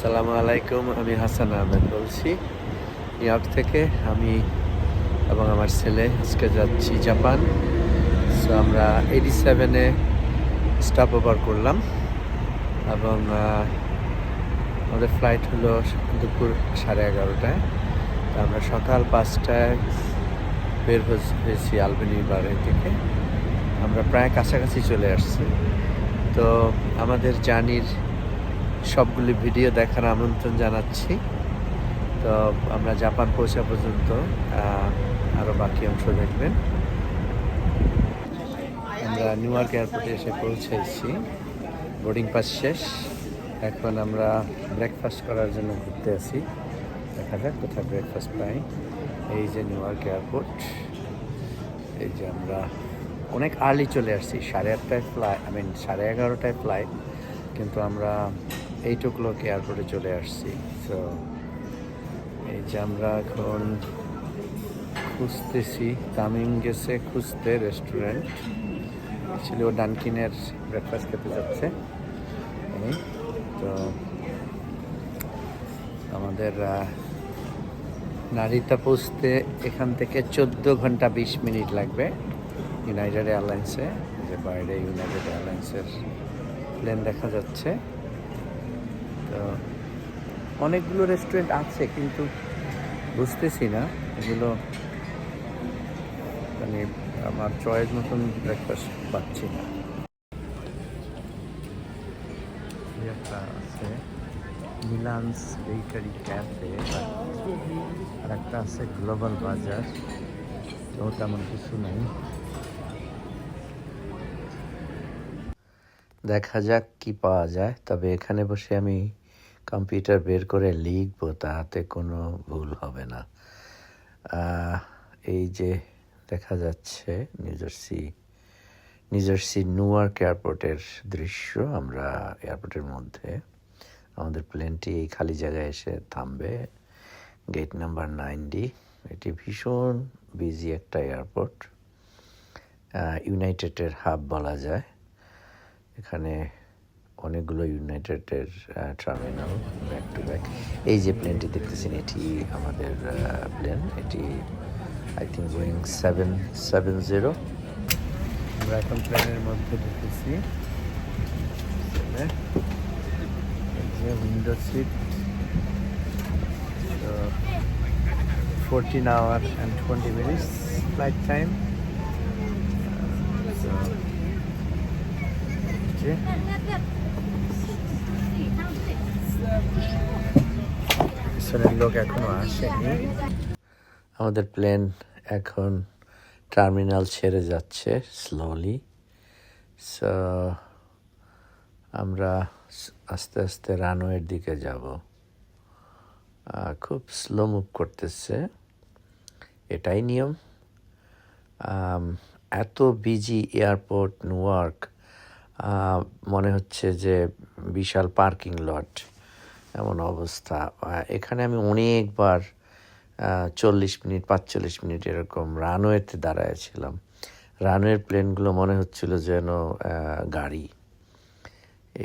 আসসালামু আলাইকুম, আমি হাসান আহমেদ বলছি। নিউইয়র্ক থেকে আমি এবং আমার ছেলে আজকে যাচ্ছি জাপান। সো আমরা এইটি সেভেনে স্টপ ওভার করলাম এবং আমাদের ফ্লাইট হলো দুপুর সাড়ে এগারোটায়। তো আমরা সকাল পাঁচটায় বের হয়েছি আলবেনি বারের থেকে আমরা প্রায় কাছাকাছি চলে আসছি। তো আমাদের জার্নির সবগুলি ভিডিও দেখার আমন্ত্রণ জানাচ্ছি। তো আমরা জাপান পৌঁছা পর্যন্ত আরও বাকি অংশ দেখবেন। আমরা নিউ ইয়র্ক এয়ারপোর্টে এসে পৌঁছেছি। বোর্ডিং পাস শেষ। এখন আমরা ব্রেকফাস্ট করার জন্য ঘুরতে আসি দেখা যাক কোথায় ব্রেকফাস্ট পাই। এই যে নিউ ইয়র্ক এয়ারপোর্ট। এই যে আমরা অনেক আর্লি চলে আসছি, সাড়ে আটটায় ফ্লাইট আই মিন সাড়ে এগারোটায় ফ্লাইট কিন্তু আমরা এইট ও ক্লক এয়ারপোর্টে চলে আসছি। তো এই যে আমরা এখন খুঁজতেছি, তামিম গেছে খুঁজতে রেস্টুরেন্ট অ্যাকচুয়ালি ও ডানকিনের ব্রেকফাস্ট খেতে যাচ্ছে। তো আমাদের নারিতা পৌঁছতে এখান থেকে চোদ্দ ঘণ্টা বিশ মিনিট লাগবে ইউনাইটেড এয়ারলাইন্সে যে বাইরে ইউনাইটেড এয়ারলাইন্সের প্লেন দেখা যাচ্ছে। তো অনেকগুলো রেস্টুরেন্ট আছে, কিন্তু বুঝতেছি না এগুলো মানে আমার চয়েস মতন ব্রেকফাস্ট পাচ্ছি না। একটা আছে, মিলান্স বেকারি ক্যাফে আর একটা আছে গ্লোবাল বাজার, তো তেমন কিছু নাই। দেখা যাক কি পাওয়া যায়, তবে এখানে বসে আমি কম্পিউটার বের করে লিখব, তাতে কোনো ভুল হবে না। এই যে দেখা যাচ্ছে নিউজার্সি নিউজার্সি নিউইয়র্ক এয়ারপোর্টের দৃশ্য আমরা এয়ারপোর্টের মধ্যে। আমাদের প্লেনটি এই খালি জায়গায় এসে থামবে। গেট নাম্বার নাইন ডি এটি ভীষণ বিজি একটা এয়ারপোর্ট। ইউনাইটেডের হাব বলা যায়। এখানে অনেকগুলো ইউনাইটেডের টার্মিনাল ব্যাক টু ব্যাক এই যে প্লেনটি দেখতেছেন, এটি আমাদের প্লেন এটি I think going seven seven zero আমরা এখন প্লেনের মধ্যে ঢুকেছি। Window seat fourteen hour and twenty minutes flight time যে পিছনের লোক এখনও আসেনি। আমাদের প্লেন এখন টার্মিনাল ছেড়ে যাচ্ছে স্লোলি সো আমরা আস্তে আস্তে রানওয়ের দিকে যাব। খুব স্লো মুভ করতেছে। এটাই নিয়ম। এত বিজি এয়ারপোর্ট নিউইয়র্ক মনে হচ্ছে যে বিশাল পার্কিং লট এমন অবস্থা। এখানে আমি অনেকবার চল্লিশ মিনিট, পাঁচচল্লিশ মিনিট এরকম রানওয়েতে দাঁড়ায়ছিলাম। রানওয়ের প্লেনগুলো মনে হচ্ছিল যেন গাড়ি।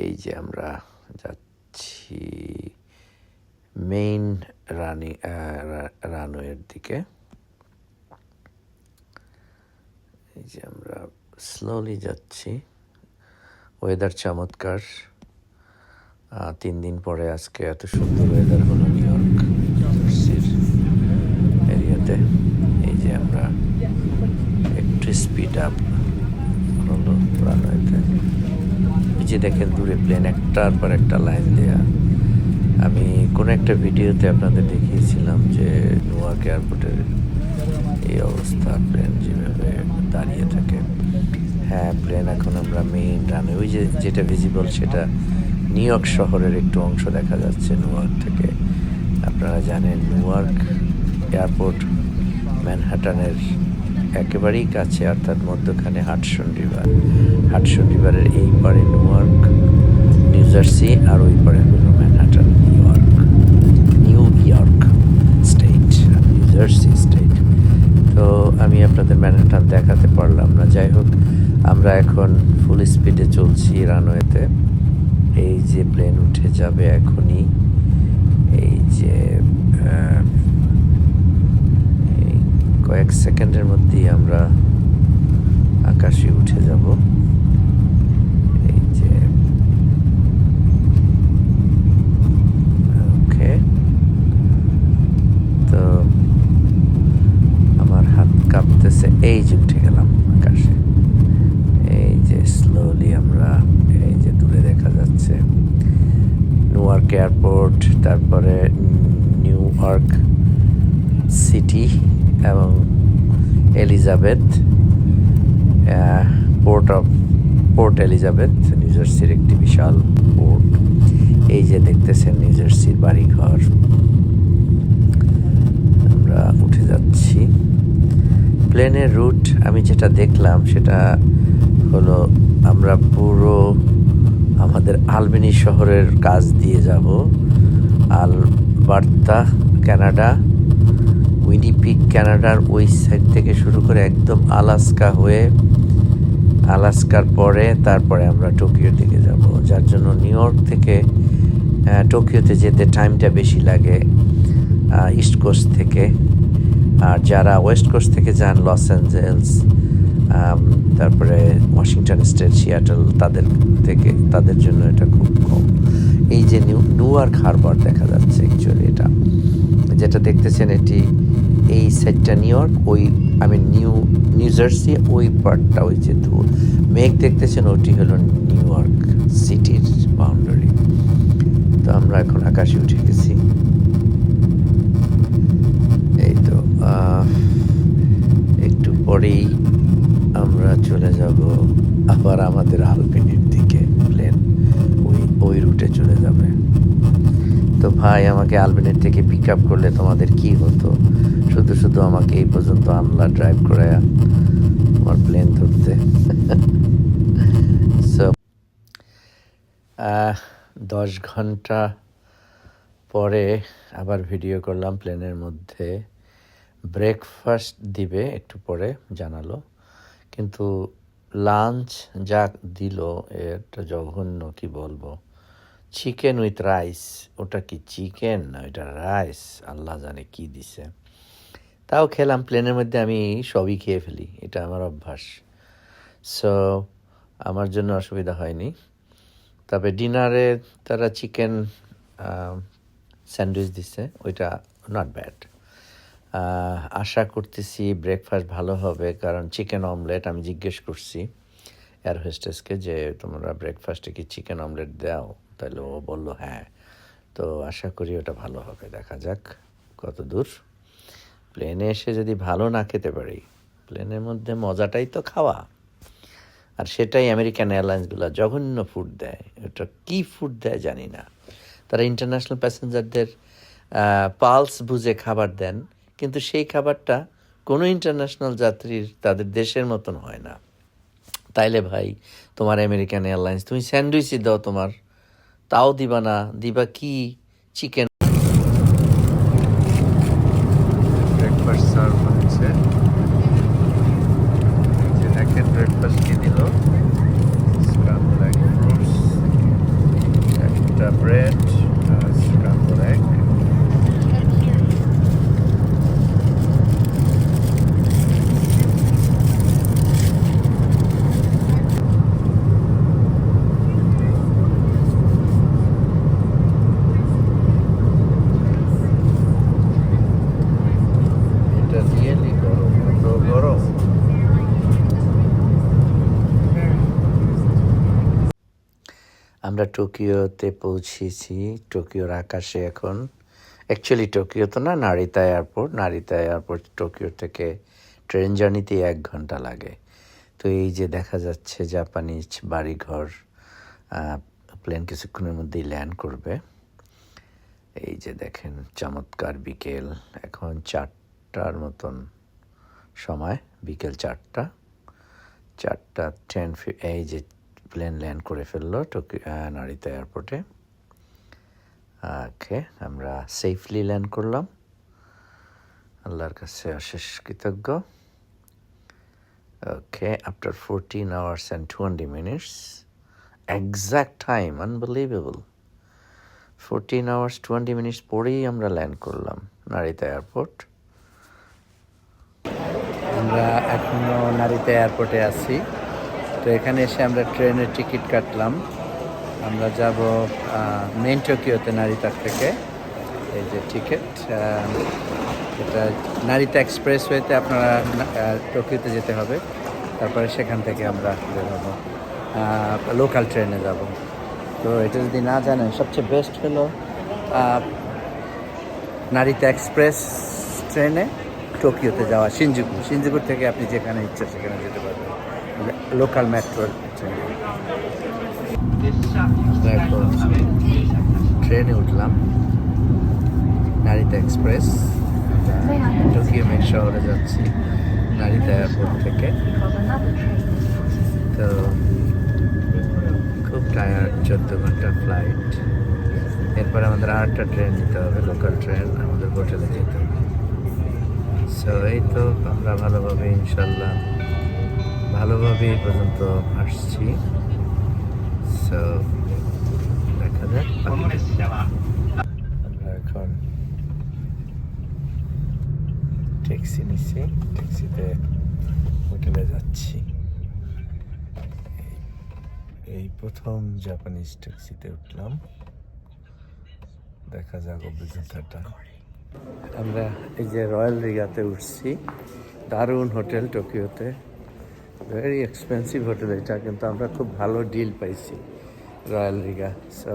এই যে আমরা যাচ্ছি মেইন রানি রানওয়ের দিকে। এই যে আমরা স্লোলি যাচ্ছি। ওয়েদার চমৎকার। তিন দিন পরে আজকে এত সুন্দর ওয়েদার হলো নিউ ইয়র্ক এরিয়াতে। এই যে আমরা একটু স্পিড আপ হলো এই যে দেখেন দূরে প্লেন একটার পর একটা লাইন দেয়া। আমি কোনো একটা ভিডিওতে আপনাদের দেখিয়েছিলাম যে নোয়ার্ক এয়ারপোর্টের এই অবস্থা প্লেন যেভাবে দাঁড়িয়ে থাকে। হ্যাঁ প্লেন এখন আমরা মেইন রানে ওই যে যেটা ভিজিবল সেটা নিউ ইয়র্ক শহরের একটু অংশ দেখা যাচ্ছে নিউইয়র্ক থেকে। আপনারা জানেন নিউইয়র্ক এয়ারপোর্ট ম্যানহাটানের একেবারেই কাছে, অর্থাৎ মধ্যখানে হাটসন রিভার। হাটসন রিভারের এই পারে নিউইয়র্ক নিউ জার্সি, আর ওই পারে হলো Manhattan New York. New York state, New Jersey state. তো আমি আপনাদের ম্যানহাটান দেখাতে পারলাম না। যাই হোক, আমরা এখন ফুল স্পিডে চলছি রানওয়েতে। এই যে প্লেন উঠে যাবে এখনই, এই যে কয়েক সেকেন্ডের মধ্যেই আমরা আকাশে উঠে যাব এই যে ওকে তো আমার হাত কাঁপতেছে এই যে উঠে গেলাম আকাশে এই যে স্লোলি আমরা এই যে দূরে দেখা যাচ্ছে নিউইয়র্ক এয়ারপোর্ট তারপরে নিউ ইয়র্ক সিটি এবং Elizabeth port of port Elizabeth New জার্সির একটি বিশাল পোর্ট এই যে দেখতেছেন নিউ জার্সির বাড়িঘর। আমরা উঠে যাচ্ছি। প্লেনের রুট আমি যেটা দেখলাম সেটা হলো আমরা পুরো আমাদের আলবেনি শহরের কাজ দিয়ে যাব। আলবার্তা, কানাডা উইনিপিক কানাডার ওই সাইড থেকে শুরু করে একদম আলাস্কা হয়ে আলাস্কার পরে তারপরে আমরা টোকিওর দিকে যাব, যার জন্য নিউ ইয়র্ক থেকে টোকিওতে যেতে টাইমটা বেশি লাগে ইস্ট কোস্ট থেকে। আর যারা ওয়েস্ট কোস্ট থেকে যান, লস অ্যাঞ্জেলস তারপরে ওয়াশিংটন স্টেট, সিয়াটল, তাদের থেকে, তাদের জন্য এটা খুব কম। এই যে নিউ নিউয়ার্ক হারবার দেখা যাচ্ছে অ্যাকচুয়ালি এটা। যেটা দেখতেছেন এটি এই সাইডটা নিউ ইয়র্ক ওই আমি নিউ নিউ জার্সি ওই পার্টটা ওই যে মেঘ দেখতেছেন, ওটি হলো নিউ ইয়র্ক সিটির বাউন্ডারি তো আমরা এখন আকাশে উঠে গেছি। এই তো একটু পরেই আমরা চলে যাব আবার আমাদের আলপিনের দিকে, প্লেন। ওই ওই রুটে চলে যাবে। তো ভাই, আমাকে আলবেনের থেকে পিক আপ করলে তোমাদের কি হতো? শুধু শুধু আমাকে এই পর্যন্ত আনলা ড্রাইভ করে আমার প্লেন ধরতে। দশ ঘণ্টা পরে আবার ভিডিও করলাম প্লেনের মধ্যে। ব্রেকফাস্ট দিবে একটু পরে, জানালো। কিন্তু লাঞ্চ যা দিল এটা জঘন্য কি বলব? চিকেন উইথ রাইস ওটা কি চিকেন না ওটা রাইস আল্লাহ জানে কি দিছে। তাও খেলাম প্লেনের মধ্যে আমি সবই খেয়ে ফেলি, এটা আমার অভ্যাস। সো আমার জন্য অসুবিধা হয়নি। তবে ডিনারে তারা চিকেন স্যান্ডউইচ দিছে, ওইটা নট ব্যাড আশা করতেছি ব্রেকফাস্ট ভালো হবে, কারণ চিকেন অমলেট আমি জিজ্ঞেস করছি এয়ার হোস্টেসকে যে, তোমরা ব্রেকফাস্টে কি চিকেন অমলেট দাও? তাহলে ও বলল হ্যাঁ। তো আশা করি ওটা ভালো হবে, দেখা যাক কত দূর। প্লেনে এসে যদি ভালো না খেতে পারি প্লেনের মধ্যে মজাটাই তো খাওয়া। আর সেটাই আমেরিকান এয়ারলাইন্সগুলো জঘন্য ফুড দেয়। ওটা কী ফুড দেয় জানি না। তারা ইন্টারন্যাশনাল প্যাসেঞ্জারদের পালস বুঝে খাবার দেন, কিন্তু সেই খাবারটা কোনো ইন্টারন্যাশনাল যাত্রীর তাদের দেশের মতন হয় না। তাইলে ভাই, তোমার আমেরিকান এয়ারলাইন্স তুমি স্যান্ডউইচই দাও তোমার। তাও দিবা না, দিবা কি? চিকেন ব্রেকফাস্ট সার্ভ হচ্ছে যে দেখেন ব্রেকফাস্ট কি দিল স্ক্রাম্বল এগ ফ্রুটস একটা ব্রেড স্ক্রাম্বল এগ এটা রিয়েলি গরম এত গরম আমরা টোকিওতে পৌঁছেছি। টোকিওর আকাশে এখন অ্যাকচুয়ালি টোকিও তো না, Narita airport. Narita airport Tokyo থেকে ট্রেন জার্নিতে এক ঘণ্টা লাগে। তো এই যে দেখা যাচ্ছে জাপানিজ বাড়িঘর প্লেন কিছুক্ষণের মধ্যেই ল্যান্ড করবে। এই যে দেখেন, চমৎকার বিকেল। এখন চারটার মতন সময়, বিকেল চারটা। চারটা টেন এই যে প্লেন ল্যান্ড করে ফেলল টোকিও নারিতা এয়ারপোর্টে। ওকে, আমরা সেফলি ল্যান্ড করলাম। আল্লাহর কাছে অশেষ কৃতজ্ঞ। Okay after fourteen hours and twenty minutes exact time unbelievable fourteen hours twenty minutes পরেই আমরা ল্যান্ড করলাম নারিতা এয়ারপোর্ট। আমরা এখনও নারিতা এয়ারপোর্টে আছি। তো এখানে এসে আমরা ট্রেনের টিকিট কাটলাম। আমরা যাব মেন টোকিওতে নারিতার থেকে। এই যে টিকিট এটা নারিতা এক্সপ্রেস ওয়েতে আপনারা টোকিওতে যেতে হবে। তারপরে সেখান থেকে আমরা বেরোবো লোকাল ট্রেনে যাব। তো এটা যদি না জানেন, সবচেয়ে বেস্ট হলো নারিতা এক্সপ্রেস ট্রেনে টোকিওতে যাওয়া সিনজুকু সিনজুকুর থেকে আপনি যেখানে ইচ্ছা সেখানে যেতে পারবেন। লোকাল মেট্রো ট্রেনে এখন ট্রেনে উঠলাম, নারিতা এক্সপ্রেস। টোকিও মেট শহরে যাচ্ছি, নারিতা এয়ারপোর্ট থেকে। তো খুব টায়ার্ড চোদ্দ ঘণ্টা ফ্লাইট এরপর আমাদের আরেকটা ট্রেন নিতে হবে লোকাল ট্রেন আমাদের হোটেলে যেতে হবে। সো এই তো আমরা ভালোভাবে, ইনশাল্লাহ ভালোভাবে এই পর্যন্ত আসছি। সো দেখা যাক আমরা এখন ট্যাক্সি নিচ্ছি ট্যাক্সিতে হোটেলে যাচ্ছি। এই- এই প্রথম জাপানিজ ট্যাক্সিতে উঠলাম। দেখা যাক অভিজ্ঞতাটা। আমরা এই যে রয়্যাল রিগাতে উঠছি দারুণ হোটেল টোকিওতে। ভেরি এক্সপেন্সিভ হোটেল এটা, কিন্তু আমরা খুব ভালো ডিল পাইছি রয়্যাল রিগা সো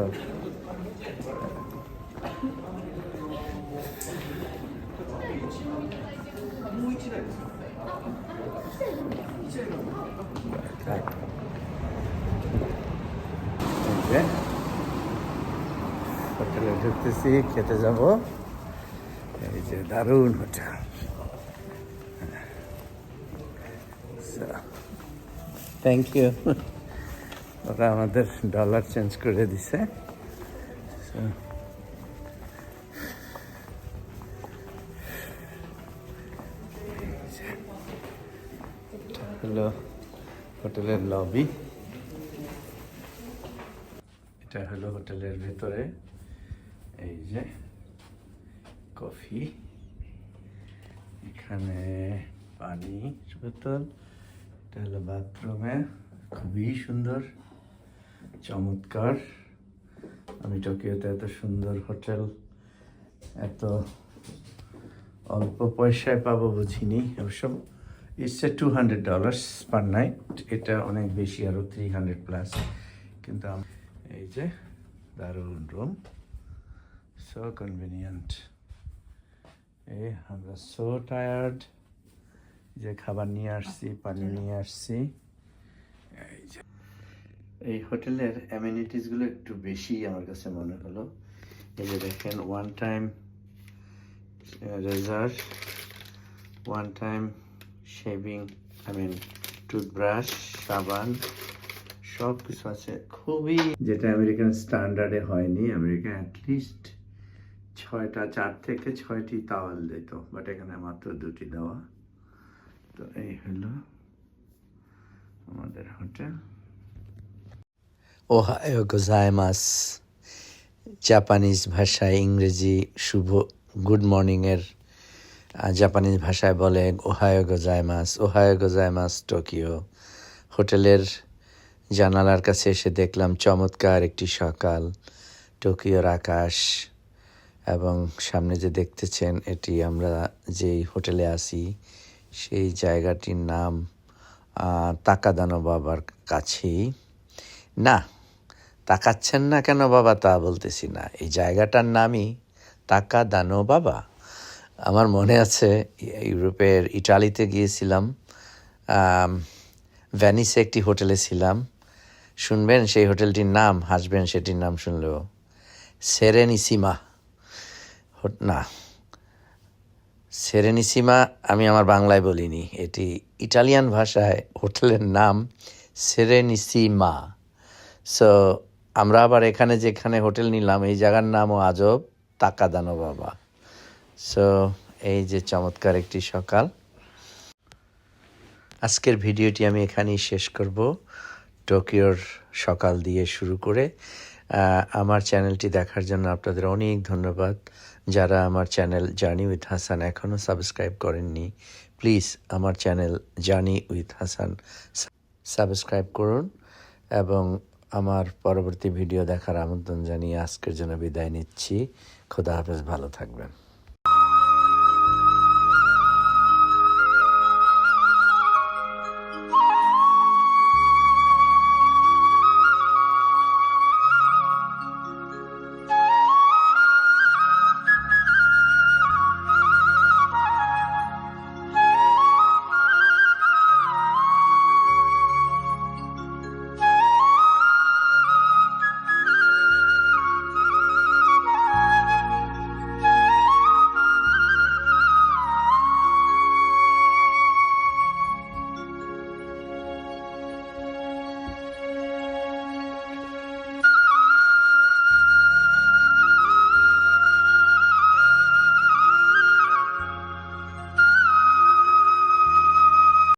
হোটেলে ঢুকতেছি, খেতে যাব। এই যে দারুণ হোটেল থ্যাংক ইউ ওরা আমাদের ডলার চেঞ্জ করে দিছে। হলো হোটেলের লবি এটা হলো হোটেলের ভেতরে। এই যে কফি। এখানে পানি বোতল। এটা বাথরুমে খুবই সুন্দর, চমৎকার। আমি টোকিওতে এত সুন্দর হোটেল, এত অল্প পয়সায় পাবো বুঝিনি। অবশ্য it's a two hundred dollars per night এটা অনেক বেশি আরও থ্রি হান্ড্রেড প্লাস কিন্তু এই যে দারুণ রুম সো কনভিনিয়েন্ট এই আমরা সো টায়ার্ড যে খাবার নিয়ে আসছি পানি নিয়ে আসছি। এই যে এই হোটেলের অ্যামিনিটিসগুলো একটু বেশি আমার কাছে মনে হলো। এই যে দেখেন one time razor one time shaving I mean toothbrush সাবান সব কিছু আছে। খুবই যেটা আমেরিকান স্ট্যান্ডার্ডে হয়নি। আমেরিকা অ্যাটলিস্ট ছয়টা চার থেকে ছয়টি তাওয়াল দিত বাট এখানে মাত্র দুটি দেওয়া। তো এই হলো আমাদের হোটেল। ওহায়ো গোজাইমাস। জাপানিজ ভাষায় ইংরেজি শুভ গুড মর্নিংয়ের জাপানিজ ভাষায় বলে ওহায়ো গোজাইমাস। ওহায়ো গোজাইমাস, টোকিও। হোটেলের জানালার কাছে এসে দেখলাম চমৎকার একটি সকাল। টোকিওর আকাশ এবং সামনে যে দেখতেছেন, এটি আমরা যেই হোটেলে আছি সেই জায়গাটির নাম তাকাদানো বাবার কাছেই। না, তাকাচ্ছেন না কেন বাবা তা বলতেছি না। এই জায়গাটার নামই তাকা দানো বাবা। আমার মনে আছে, ইউরোপের ইটালিতে গিয়েছিলাম ভ্যানিসে একটি হোটেলে ছিলাম। শুনবেন, সেই হোটেলটির নাম, হাসবেন, সেটির নাম শুনলেও। সেরেনিসিমা। না। সেরেনিসিমা আমি আমার বাংলায় বলিনি, এটি ইটালিয়ান ভাষায়, হোটেলের নাম সেরেনিসিমা সো আমরা আবার এখানে যেখানে হোটেল নিলাম, এই জায়গার নামও আজব, তাকাদানো বাবা। সো এই যে চমৎকার একটি সকাল। আজকের ভিডিওটি আমি এখানেই শেষ করব। টোকিওর সকাল দিয়ে শুরু করে আমার চ্যানেলটি দেখার জন্য আপনাদের অনেক ধন্যবাদ। যারা আমার চ্যানেল জার্নি উইথ হাসান এখনও সাবস্ক্রাইব করেননি, প্লিজ আমার channel journey with Hasan subscribe করুন এবং আমার পরবর্তী ভিডিও দেখার আমন্ত্রণ জানিয়ে আজকের জন্য বিদায় নিচ্ছি। খোদা হাফেজ, ভালো থাকবেন।